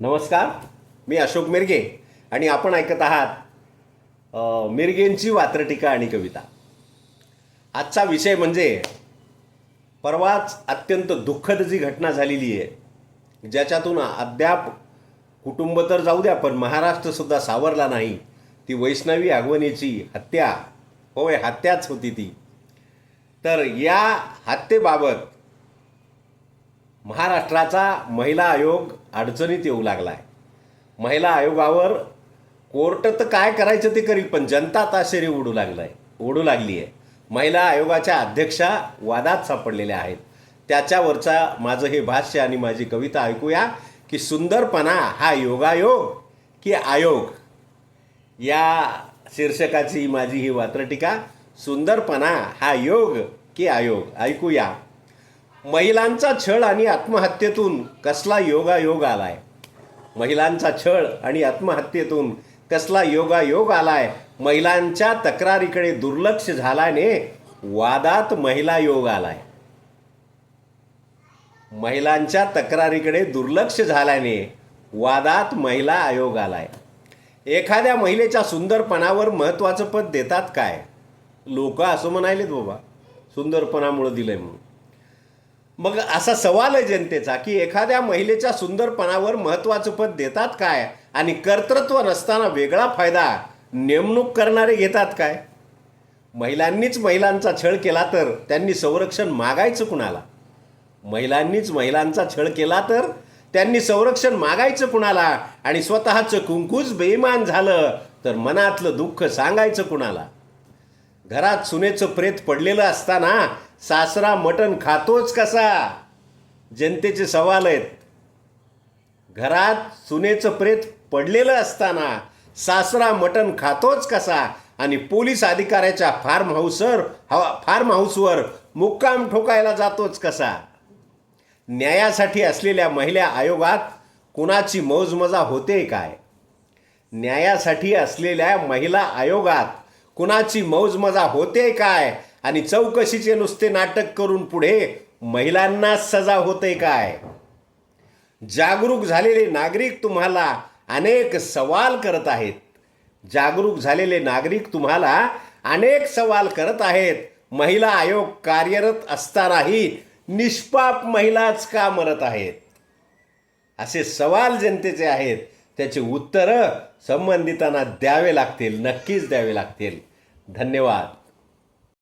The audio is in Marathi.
नमस्कार मी अशोक मिरगे आणि आपण ऐकत आहात मिरगेंची वात्रटीका आणि कविता. आजचा विषय म्हणजे परवाच अत्यंत दुःखद जी घटना झालेली आहे ज्याच्यातून अद्याप कुटुंब तर जाऊ द्या पण महाराष्ट्रसुद्धा सावरला नाही. ती वैष्णवी आगवणीची हत्या होय हत्याच होती ती. तर या हत्येबाबत महाराष्ट्राचा महिला आयोग अडचणीत येऊ लागला आहे महिला आयोगावर कोर्ट तर काय करायचं ते करील पण जनता ताशेरी उडू लागलाय उडू लागली आहे महिला आयोगाच्या अध्यक्षा वादात सापडलेल्या आहेत. त्याच्यावरचा माझं हे भाष्य आणि माझी कविता ऐकूया की सुंदरपणा हा योगायोग की आयोग? या शीर्षकाची माझी ही वात्रटिका सुंदरपणा हा योग की आयोग? ऐकूया. महिलांचा छळ आणि आत्महत्येतून कसला योगायोग आलाय? महिलांचा छळ आणि आत्महत्येतून कसला योगायोग आलाय? महिलांच्या तक्रारीकडे दुर्लक्ष झाल्याने वादात महिला योग आलाय. महिलांच्या तक्रारीकडे दुर्लक्ष झाल्याने वादात महिला आयोग आलाय. एखाद्या महिलेच्या सुंदरपणावर महत्त्वाचं पद देतात काय? लोक असं म्हणायलेत बाबा. सुंदरपणामुळं दिलंय म्हणून. मग असा सवाल आहे जनतेचा की एखाद्या महिलेच्या सुंदरपणावर महत्त्वाचं पद देतात काय? आणि कर्तृत्व नसताना वेगळा फायदा नेमणूक करणारे घेतात काय? महिलांनीच महिलांचा छळ केला तर त्यांनी संरक्षण मागायचं कुणाला? महिलांनीच महिलांचा छळ केला तर त्यांनी संरक्षण मागायचं कुणाला? आणि स्वतःचं कुंकूच बेईमान झालं तर मनातलं दुःख सांगायचं कुणाला? घरात सुनेचं प्रेत पडलेलं असताना सासरा मटण खातोच कसा? जनतेचे सवाल आहेत. घरात सुनेचं प्रेत पडलेलं असताना सासरा मटण खातोच कसा? आणि पोलीस अधिकाऱ्याच्या फार्म हाऊसवर हवा फार्म हाऊसवर मुक्काम ठोकायला जातोच कसा? न्यायासाठी असलेल्या महिला आयोगात कुणाची मौजमजा होते काय? न्यायासाठी असलेल्या महिला आयोगात कुणाची मौजमजा होते काय? आणि चौकशीचे नुसते नाटक करून पुढे महिलांना सजा होते काय? जागरूक झालेले नागरिक तुम्हाला अनेक सवाल करत आहेत. जागरूक झालेले नागरिक तुम्हाला अनेक सवाल करत आहेत. महिला आयोग कार्यरत असतानाही निष्पाप महिलाच का मरत आहेत? असे सवाल जनतेचे आहेत. त्याचे उत्तरं संबंधितांना द्यावे लागतील नक्कीच द्यावे लागतील. धन्यवाद.